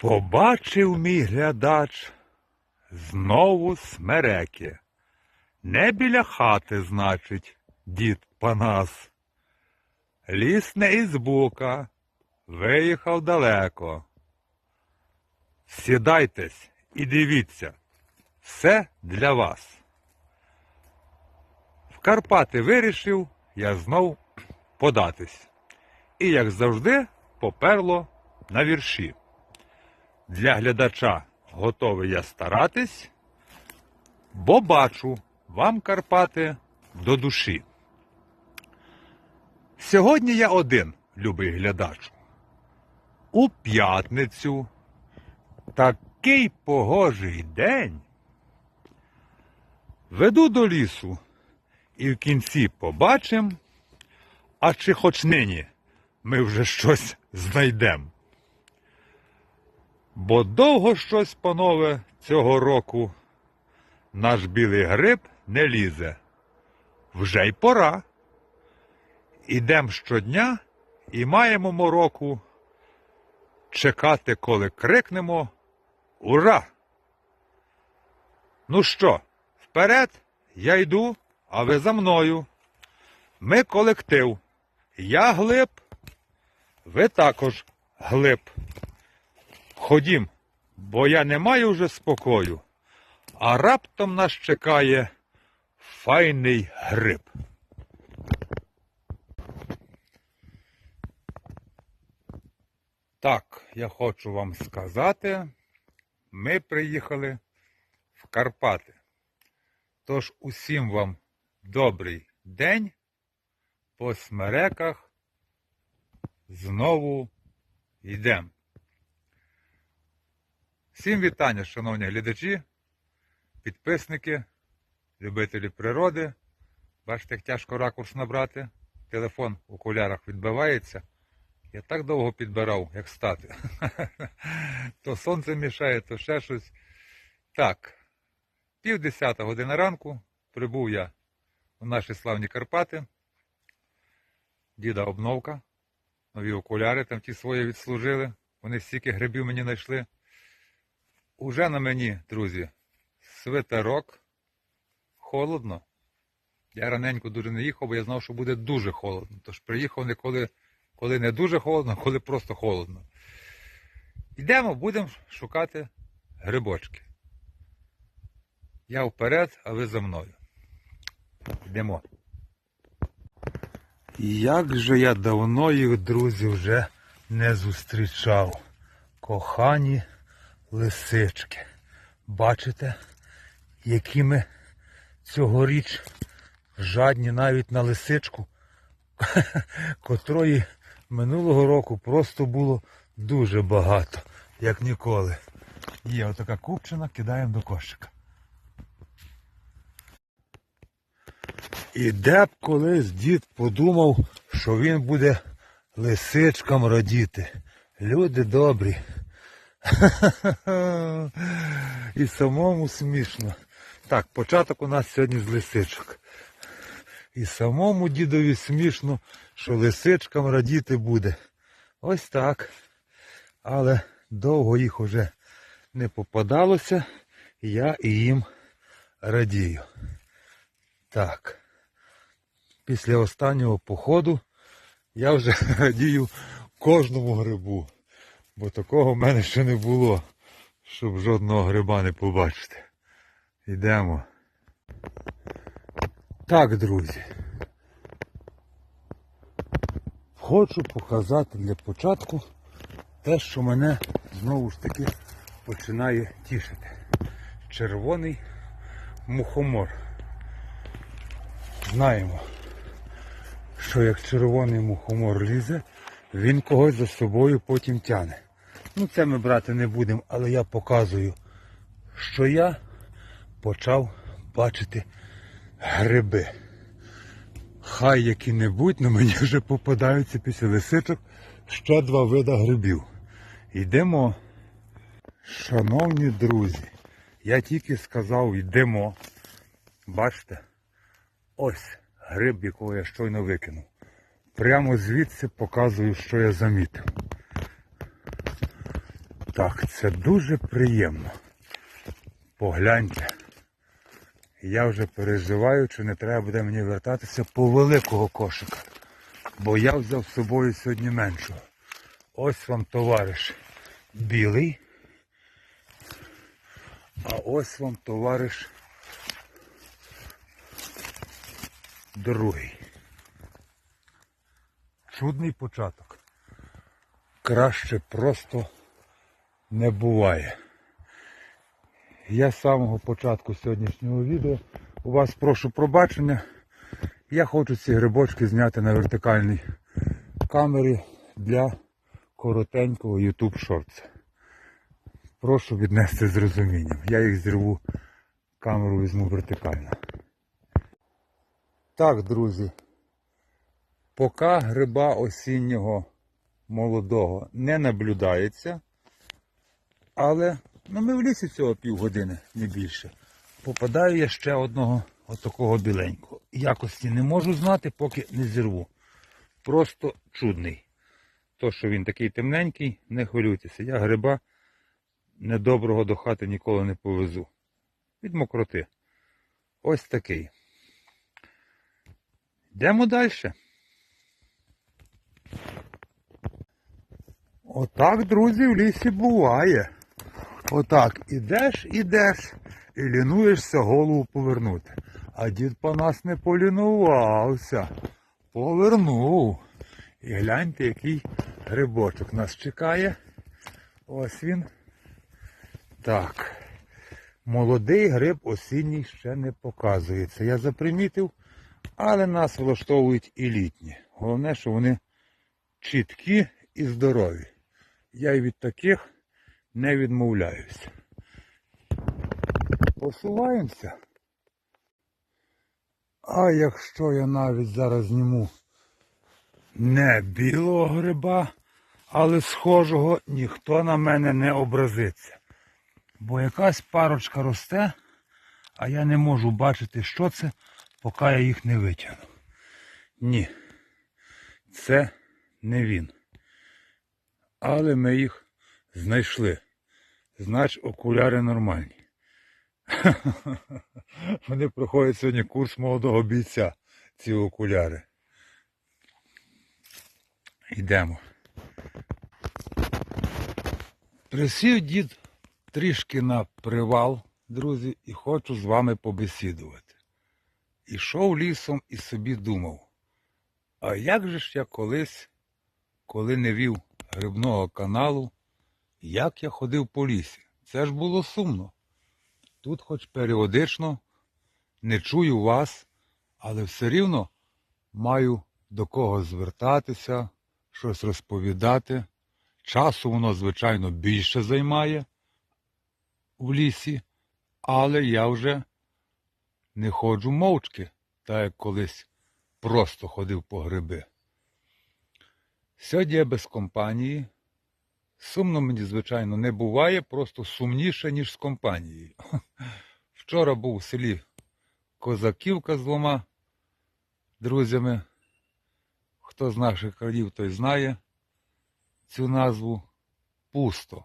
Побачив мій глядач знову смереки. Не біля хати, значить, дід Панас. Ліс не із бука, виїхав далеко. Сідайтесь і дивіться, все для вас. В Карпати вирішив я знов податись. І, як завжди, поперло на вірші. Для глядача готовий я старатись, бо бачу вам Карпати до душі. Сьогодні я один, любий глядач. У п'ятницю такий погожий день. Веду до лісу і в кінці побачим, а чи хоч нині ми вже щось знайдем. Бо довго щось, панове, цього року наш білий гриб не лізе. Вже й пора. Ідем щодня і маємо мороку чекати, коли крикнемо Ура! Ну що, вперед, я йду, а ви за мною. Ми колектив. Я глиб, ви також глиб. Ходім, бо я не маю вже спокою, а раптом нас чекає файний гриб. Так, я хочу вам сказати, ми приїхали в Карпати. Тож усім вам добрий день. По смереках знову йдемо. Всім вітання, шановні глядачі, підписники, любителі природи. Бачите, як тяжко ракурс набрати. Телефон в окулярах відбивається. Я так довго підбирав, як стати. то сонце мішає, то ще щось. Так, пів десята година ранку прибув я у наші славні Карпати. Діда обновка, нові окуляри там ті свої відслужили. Вони стільки грибів мені знайшли. Уже на мені, друзі, свитерок. Холодно. Я раненько дуже не їхав, бо я знав, що буде дуже холодно. Тож приїхав не коли, коли не дуже холодно, а коли просто холодно. Йдемо, будемо шукати грибочки. Я вперед, а ви за мною. Йдемо. Як же я давно їх, друзі, вже не зустрічав. Кохані лисички. Бачите, які ми цьогоріч жадні навіть на лисичку, котрої минулого року просто було дуже багато, як ніколи. Є отака купчина, кидаємо до кошика. І де б колись дід подумав, що він буде лисичкам радіти. Люди добрі. І самому смішно. Так, початок у нас сьогодні з лисичок. І самому дідові смішно, що лисичкам радіти буде. Ось так. Але довго їх уже не попадалося, я і їм радію. Так. Після останнього походу я вже радію кожному грибу. Бо такого в мене ще не було, щоб жодного гриба не побачити. Йдемо. Так, друзі. Хочу показати для початку те, що мене знову ж таки починає тішити. Червоний мухомор. Знаємо, що як червоний мухомор лізе, він когось за собою потім тяне. Ну це ми брати не будемо, але я показую, що я почав бачити гриби. Хай які-небудь, але мені вже попадаються після лисичок ще два вида грибів. Йдемо. Шановні друзі, я тільки сказав йдемо. Бачите? Ось гриб, якого я щойно викинув. Прямо звідси показую, що я замітив. Так, це дуже приємно. Погляньте. Я вже переживаю, чи не треба буде мені вертатися по великого кошика. Бо я взяв з собою сьогодні меншого. Ось вам товариш білий. А ось вам товариш другий. Чудний початок. Краще просто не буває. Я з самого початку сьогоднішнього відео у вас прошу пробачення. Я хочу ці грибочки зняти на вертикальній камері для коротенького YouTube Shorts. Прошу віднести з розумінням. Я їх зірву, камеру візьму вертикально. Так, друзі. Поки гриба осіннього молодого не наблюдається, але ну, ми в лісі цього півгодини, не більше. Попадаю я ще одного отакого біленького. Якості не можу знати, поки не зірву. Просто чудний. То, що він такий темненький, не хвилюйтеся. Я гриба недоброго до хати ніколи не повезу. Від мокроти. Ось такий. Йдемо далі. Отак, друзі, в лісі буває. Отак ідеш, ідеш і лінуєшся голову повернути. А дід по нас не полінувався. Повернув. І гляньте, який грибочок нас чекає. Ось він. Так. Молодий гриб осінній ще не показується. Я запримітив, але нас влаштовують і літні. Головне, що вони чіткі і здорові. Я й від таких не відмовляюся. Посуваємося. А якщо я навіть зараз зніму не білого гриба, але схожого, ніхто на мене не образиться. Бо якась парочка росте, а я не можу бачити, що це, поки я їх не витягну. Ні, це не він. Але ми їх знайшли. Знач, окуляри нормальні. Вони проходять сьогодні курс молодого бійця, ці окуляри. Йдемо. Присів дід трішки на привал, друзі, і хочу з вами побесідувати. Ішов лісом і собі думав, а як же ж я колись, коли не вів грибного каналу, як я ходив по лісі? Це ж було сумно. Тут хоч періодично не чую вас, але все рівно маю до кого звертатися, щось розповідати. Часу воно, звичайно, більше займає в лісі, але я вже не ходжу мовчки, так як колись просто ходив по гриби. Сьогодні я без компанії. Сумно мені, звичайно, не буває, просто сумніше, ніж з компанією. Вчора був у селі Козаківка з двома друзями. Хто з наших країв, той знає цю назву. Пусто.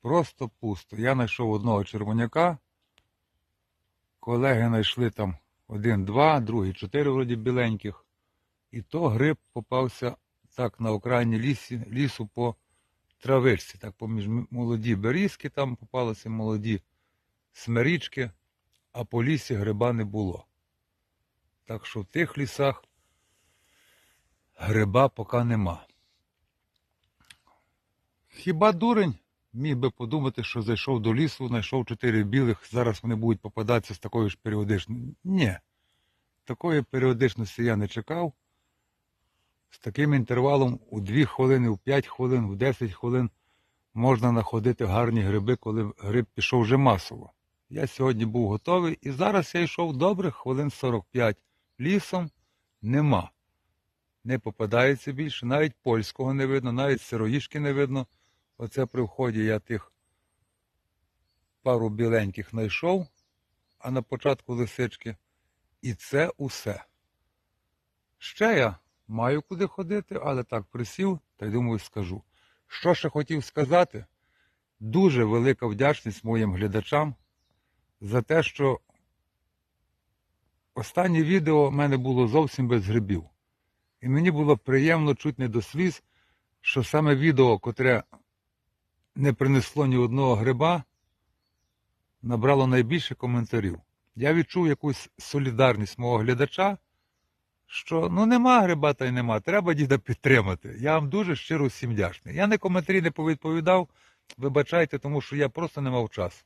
Просто пусто. Я знайшов одного червоняка. Колеги знайшли там один-два, другий чотири вроді біленьких. І то гриб попався так на окраїні лісі, лісу по травичці. Так поміж молоді берізки там попалися молоді смирічки, а по лісі гриба не було. Так що в тих лісах гриба поки нема. Хіба дурень міг би подумати, що зайшов до лісу, знайшов чотири білих, зараз вони будуть попадатися з такою ж періодичністю. Ні, такої періодичності я не чекав. З таким інтервалом у 2 хвилини, у 5 хвилин, у 10 хвилин можна знаходити гарні гриби, коли гриб пішов вже масово. Я сьогодні був готовий і зараз я йшов добрих хвилин 45. Лісом нема. Не попадається більше, навіть польського не видно, навіть сироїшки не видно. Оце при вході я тих пару біленьких знайшов, а на початку лисички. І це усе. Ще я маю куди ходити, але так присів та й думаю, скажу. Що ще хотів сказати? дуже велика вдячність моїм глядачам за те, що останнє відео в мене було зовсім без грибів. І мені було приємно чуть не до сліз, що саме відео, котре не принесло ні одного гриба, набрало найбільше коментарів. Я відчув якусь солідарність мого глядача, що ну нема гриба та й нема, треба діда підтримати. Я вам дуже щиро всім вдячний. Я не коментарі не повідповідав, вибачайте, тому що я просто не мав часу.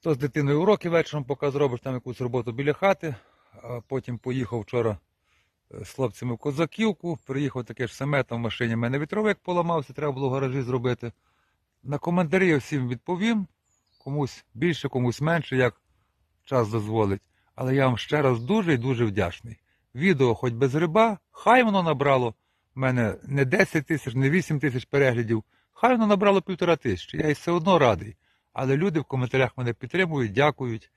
То з дитиною уроки вечором, поки зробиш там якусь роботу біля хати, а потім поїхав вчора е, з хлопцями в Козаківку, приїхав таке ж саме, там в машині в мене вітровик поламався, треба було в гаражі зробити. На коментарі я всім відповім, комусь більше, комусь менше, як час дозволить. Але я вам ще раз дуже і дуже вдячний. Відео хоч без гриба, хай воно набрало в мене не 10 тисяч, не 8 тисяч переглядів, хай воно набрало півтора тисячі. Я і все одно радий. Але люди в коментарях мене підтримують, дякують.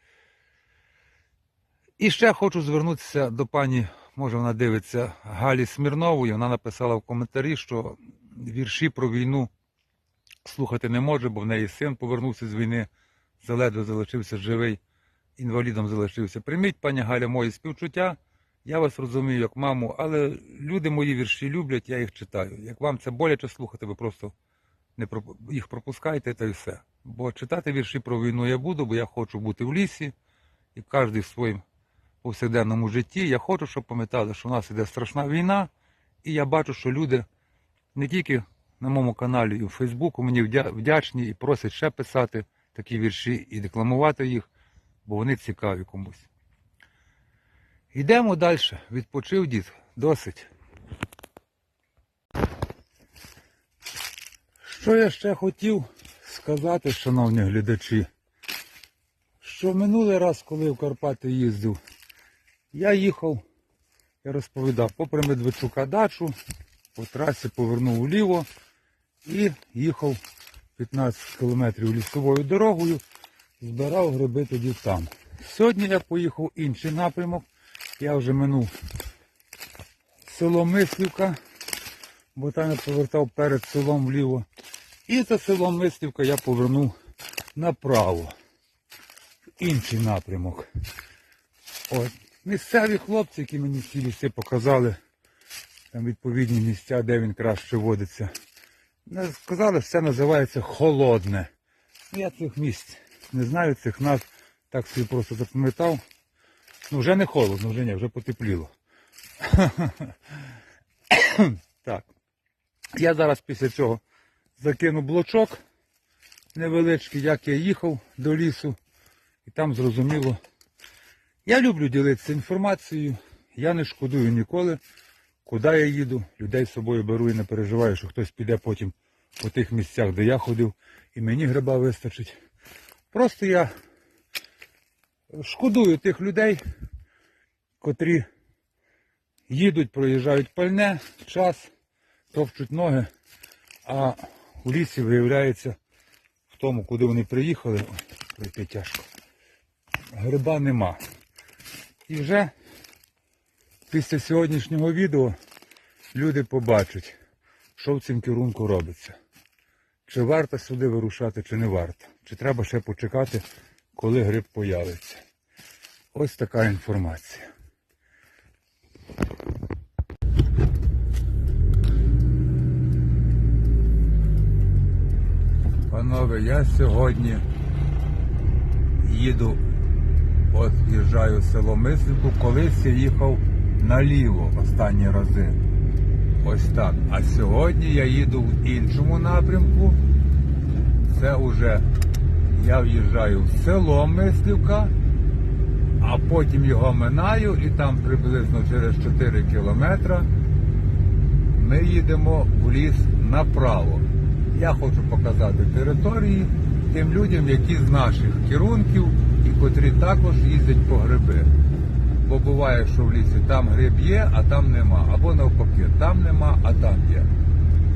І ще хочу звернутися до пані, може вона дивиться, Галі Смірнової. Вона написала в коментарі, що вірші про війну слухати не може, бо в неї син повернувся з війни, заледве залишився живий, інвалідом залишився. Прийміть, пані Галя, мої співчуття. Я вас розумію як маму, але люди мої вірші люблять, я їх читаю. Як вам це боляче слухати, ви просто не їх пропускайте та й все. Бо читати вірші про війну я буду, бо я хочу бути в лісі, і кожен в своєму повсякденному житті. Я хочу, щоб пам'ятали, що в нас іде страшна війна, і я бачу, що люди не тільки на моєму каналі і в Фейсбуку мені вдячні і просять ще писати такі вірші і декламувати їх, бо вони цікаві комусь. Йдемо далі. Відпочив дід. Досить. Що я ще хотів сказати, шановні глядачі, що минулий раз, коли в Карпати їздив, я їхав, я розповідав, попри Медведчука дачу, по трасі повернув вліво і їхав 15 кілометрів лісовою дорогою, збирав гриби тоді там. Сьогодні я поїхав інший напрямок, я вже минув село Мислівка, бо там я повертав перед селом вліво. І за селом Мислівка я повернув направо, інший напрямок. От. Місцеві хлопці, які мені ці ліси показали, там відповідні місця, де він краще водиться. Сказали, що це називається холодне. Я цих місць не знаю, цих назв, так собі просто запам'ятав. Ну вже не холодно, вже ні, вже потепліло. так. Я зараз після цього закину блочок невеличкий, як я їхав до лісу. І там зрозуміло. Я люблю ділитися інформацією. Я не шкодую ніколи, куди я їду. Людей з собою беру і не переживаю, що хтось піде потім по тих місцях, де я ходив, і мені гриба вистачить. Просто я шкодую тих людей, котрі їдуть, проїжджають пальне, час, товчуть ноги, а у лісі виявляється в тому, куди вони приїхали, ой, тяжко. Гриба нема. І вже після сьогоднішнього відео люди побачать, що в цьому керунку робиться. Чи варто сюди вирушати, чи не варто. Чи треба ще почекати, коли гриб появиться. Ось така інформація. Панове, я сьогодні їду, от їжджаю в село Мислівку, колись я їхав наліво останні рази. Ось так. А сьогодні я їду в іншому напрямку. Це вже я в'їжджаю в село Мислівка, а потім його минаю і там приблизно через 4 кілометри ми їдемо в ліс направо. Я хочу показати території тим людям, які з наших керунків і котрі також їздять по гриби. Бо буває, що в лісі там гриб є, а там нема. Або навпаки, там нема, а там є.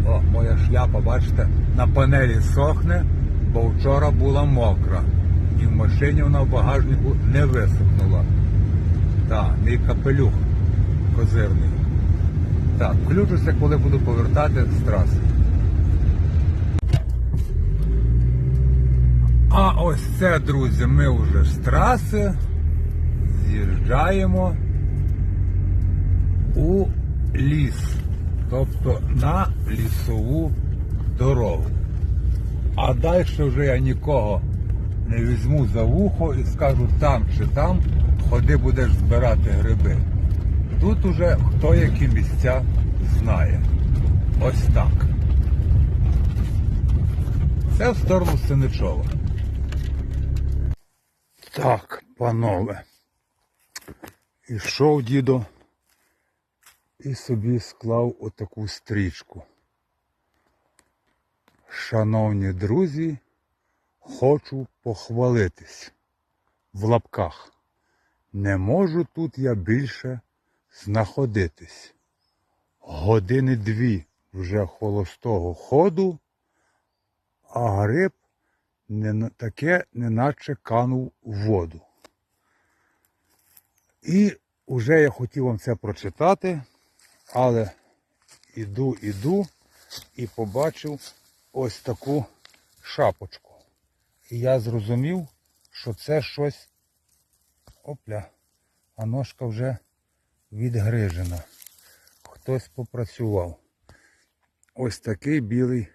О, моя шляпа, бачите, на панелі сохне, бо вчора була мокра. І в машині вона в багажнику не висохнула. Так, мій капелюх козирний. Так, включуся, коли буду повертати з траси. А ось це, друзі, ми вже з траси з'їжджаємо у ліс, тобто на лісову дорогу. А далі вже я нікого не візьму за вухо і скажу там чи там, ходи будеш збирати гриби. Тут уже хто які місця знає. Ось так. Це в сторону Синичова. Так, панове. Ішов дідо і собі склав отаку стрічку. Шановні друзі, хочу похвалитись в лапках. Не можу тут я більше знаходитись. Години дві вже холостого ходу, а гриб не, таке неначе канув у воду. І вже я хотів вам це прочитати, але іду, іду і побачив ось таку шапочку. І я зрозумів, що це щось. Опля, а ножка вже відгрижена. Хтось попрацював. Ось такий білий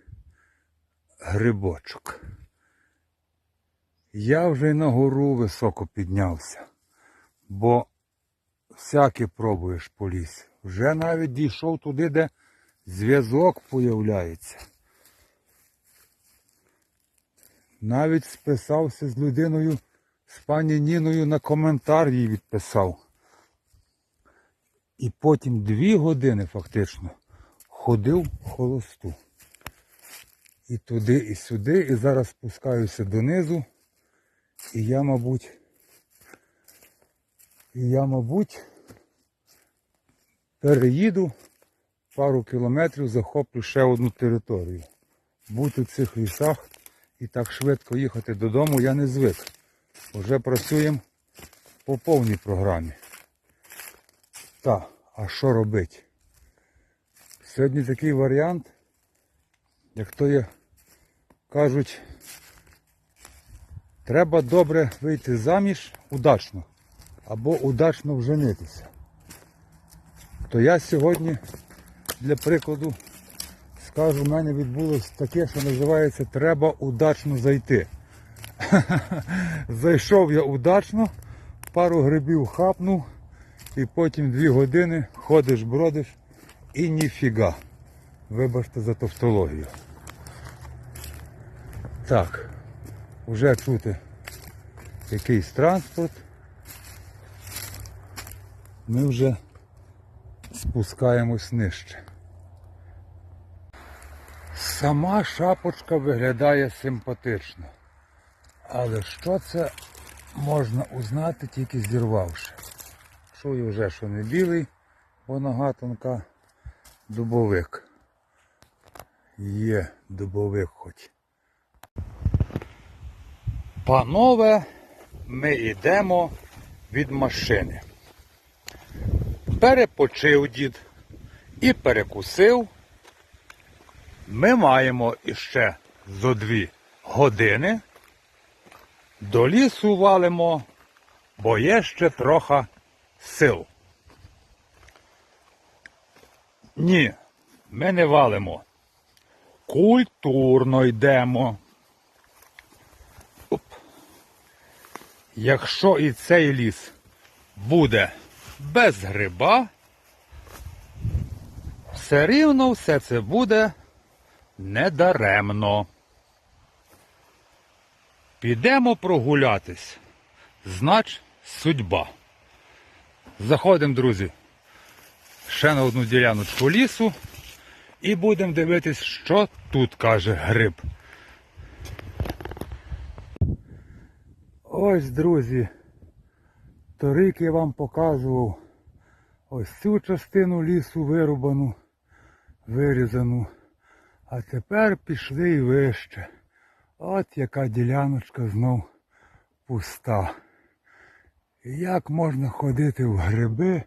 грибочок. Я вже на гору високо піднявся, бо всяке пробуєш по лісі. Вже навіть дійшов туди, де зв'язок появляється. Навіть списався з людиною, з пані Ніною на коментар їй відписав. І потім дві години фактично ходив холосту. І туди, і сюди, і зараз спускаюся донизу. І я, мабуть, і я, мабуть, переїду пару кілометрів, захоплю ще одну територію. Бути в цих лісах і так швидко їхати додому я не звик. Уже працюємо по повній програмі. Так, а що робити? Сьогодні такий варіант, як то є, кажуть, треба добре вийти заміж удачно або удачно вженитися. То я сьогодні, для прикладу, скажу, в мене відбулось таке, що називається треба удачно зайти. Зайшов я удачно, пару грибів хапнув, і потім дві години ходиш, бродиш і ніфіга. Вибачте за тавтологію. Так, вже чути якийсь транспорт. Ми вже спускаємось нижче. Сама шапочка виглядає симпатично. Але що це можна узнати тільки зірвавши? Чую вже, що не білий, бо нога тонка дубовик. Є дубовик хоч. Панове, ми йдемо від машини. Перепочив дід і перекусив. Ми маємо іще зо дві години. До лісу валимо, бо є ще трохи сил. Ні, ми не валимо. Культурно йдемо. Оп. Якщо і цей ліс буде без гриба, все рівно все це буде недаремно. Підемо прогулятись. Знач судьба. Заходимо, друзі, ще на одну діляночку лісу і будемо дивитись, що тут каже гриб. Ось, друзі, торік я вам показував ось цю частину лісу вирубану, вирізану. А тепер пішли і вище. От яка діляночка знов пуста. І як можна ходити в гриби,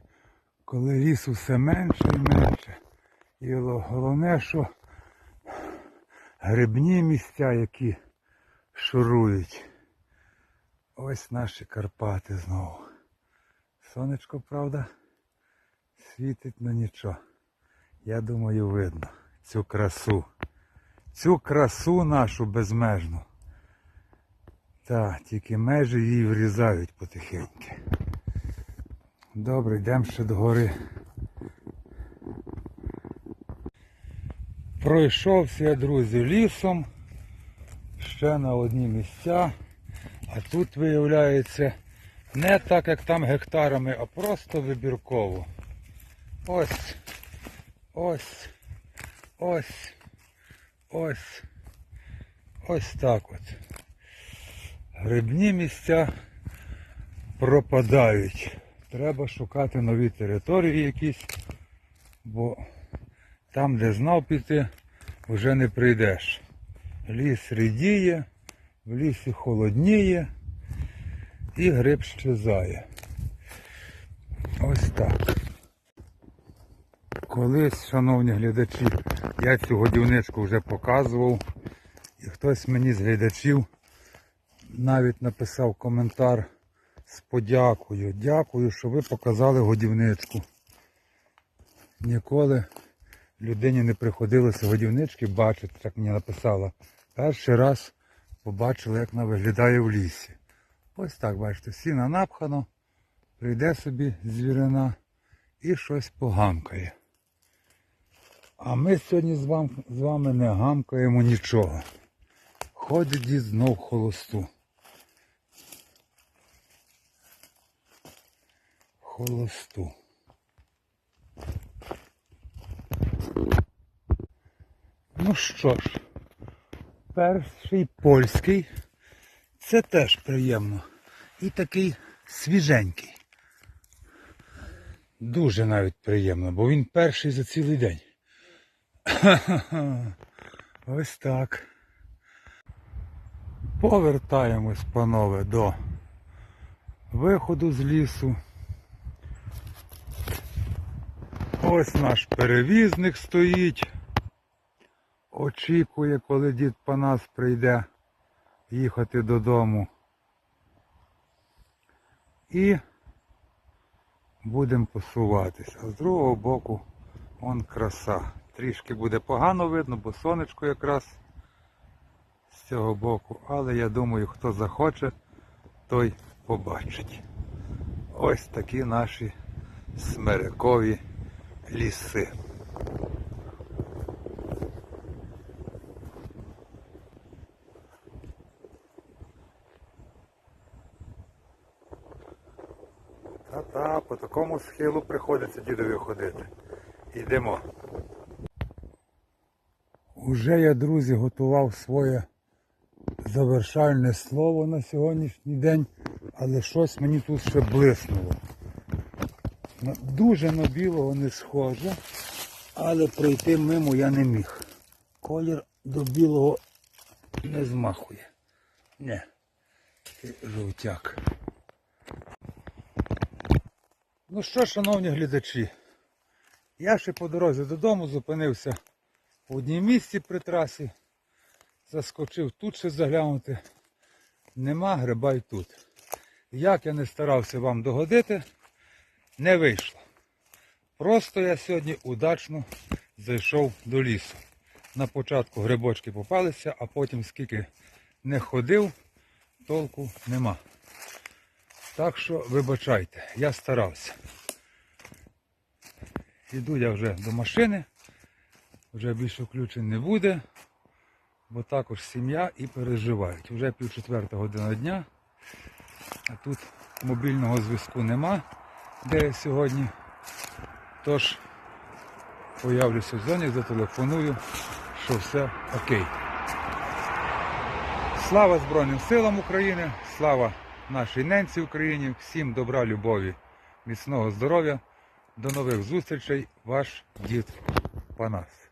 коли лісу все менше і менше. І головне, що грибні місця, які шурують. Ось наші Карпати знову. Сонечко, правда, світить, ну нічого. Я думаю, видно цю красу. Цю красу нашу безмежну. Та, тільки межі її врізають потихеньки. Добре, йдемо ще до гори. Пройшовся, я, друзі, лісом. Ще на одні місця. А тут виявляється не так, як там гектарами, а просто вибірково. Ось, ось, ось, ось, ось так от. Грибні місця пропадають. Треба шукати нові території якісь, бо там, де знав піти, вже не прийдеш. Ліс рідіє, в лісі холодніє і гриб щезає. Ось так. Колись, шановні глядачі, я цю годівничку вже показував, і хтось мені з глядачів навіть написав коментар з подякою. Дякую, що ви показали годівничку. Ніколи людині не приходилося годівнички бачити, так мені написала. Перший раз побачила, як вона виглядає в лісі. Ось так, бачите, сіна напхано, прийде собі звірина і щось погамкає. А ми сьогодні з вами, з вами не гамкаємо нічого. Ходить дід знов холосту. Холосту. Ну що ж, перший польський. Це теж приємно. І такий свіженький. Дуже навіть приємно, бо він перший за цілий день. Ось так. Повертаємось, панове, до виходу з лісу. Ось наш перевізник стоїть. Очікує, коли дід Панас прийде їхати додому. І будемо посуватися. А з другого боку он краса. Трішки буде погано видно, бо сонечко якраз з цього боку. Але я думаю, хто захоче, той побачить. Ось такі наші смерекові ліси. Та-та, по такому схилу приходиться дідові ходити. Йдемо. Уже я, друзі, готував своє завершальне слово на сьогоднішній день, але щось мені тут ще блиснуло. Дуже на білого не схоже, але пройти мимо я не міг. Колір до білого не змахує. Не, жовтяк. Ну що, шановні глядачі, я ще по дорозі додому зупинився в одній місці при трасі, заскочив тут ще заглянути. Нема гриба й тут. Як я не старався вам догодити, не вийшло. Просто я сьогодні удачно зайшов до лісу. На початку грибочки попалися, а потім скільки не ходив, толку нема. Так що вибачайте, я старався. Іду я вже до машини, вже більше включень не буде, бо також сім'я і переживають. Вже пів четверта година дня, а тут мобільного зв'язку нема, де я сьогодні. Тож появлюся в зоні, зателефоную, що все окей. Слава Збройним силам України, слава нашій ненці Україні, всім добра, любові, міцного здоров'я. До нових зустрічей, ваш дід Панас.